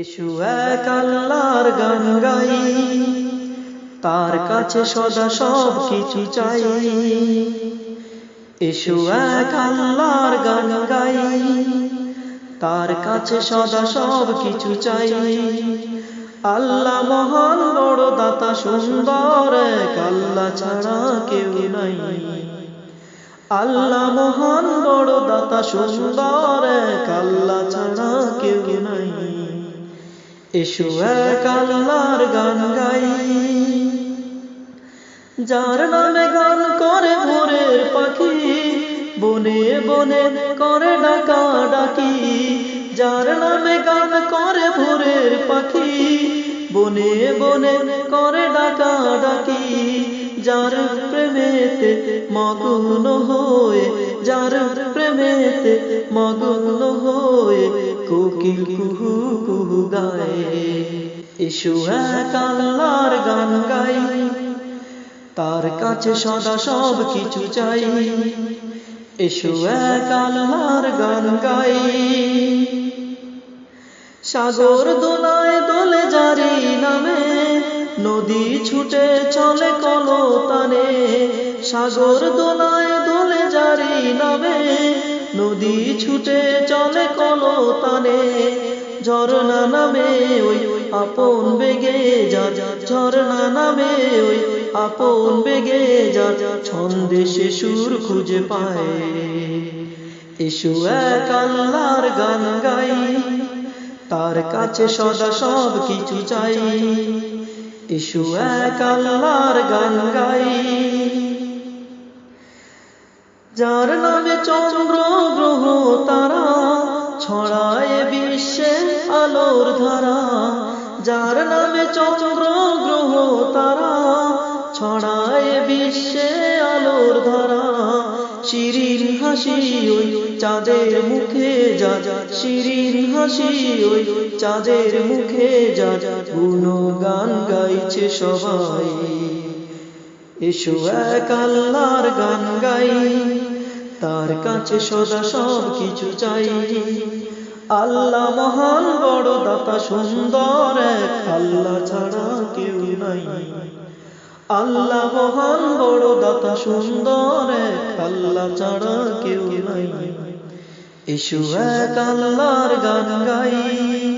এসু এক আল্লাহর গান গাই। তার কাছে সদা সব কিছু চাই। এসু এক আল্লাহর গান গাই। তার কাছে সদা সব কিছু চাই। আল্লাহ মহান বড় দাতা, সুন্দর এক আল্লাহ ছাড়া কেউ নাই। আল্লাহ মহান বড় দাতা, সুন্দর এক আল্লাহ ছাড়া কেউ নাই। এসো এক আল্লাহর গান গাই। যার নামে গান করে ভোরের পাখি, বনে বনে করে ডাকা ডাকি। যার নামে গান করে ভোরের পাখি, বনে বনে করে ডাকা ডাকি। যার প্রেমেতে মগ্ন হয়ে, যার প্রেমেতে মগ্ন হয়ে কোকিল কুহু কুহু গায়ে। এসো এক আল্লাহর গান গাই। তার কাছে সদা সব কিছু চাই। এসো এক আল্লাহর গান গাই। সাগর দোলায় দোলে জারি নামে, নদী ছুটে চলে কলতানে। সাগর দোলায় দোলে জারি নামে নদী ছুটে চলে কলতানে ঝরনা নামে ওই আপন বেগে যা ঝরনা নামে ওই আপন বেগে যা ছন্দে সে সুর খুঁজে পায়। এসো এক আল্লাহর গান গাই, তার কাছে সদা সব কিছু চাই। এসো এক আল্লাহর গান গাই। যার নামে চন্দ্র গ্রহ তারা ছড়ায় বিশ্বে আলোর ধারা। যার নামে চন্দ্র গ্রহ তারা ছড়ায় বিশ্বে আলোর ধারা। শিরির হাসি ওই চাঁদের মুখে যা যা শিরির হাসি ওই চাঁদের মুখে যা যা গুনো গাইছে সবাই। এসো এক আল্লাহর গান গাই। তার কাছে সদা সব কিছু চাই। আল্লাহ মহান, বড় দাতা, সুন্দর আল্লাহ ছাড়া কেউ নাই। আল্লাহ মহান, বড় দাতা, সুন্দর আল্লাহ ছাড়া কেউ নাই। এসো এক আল্লাহর গান গাই।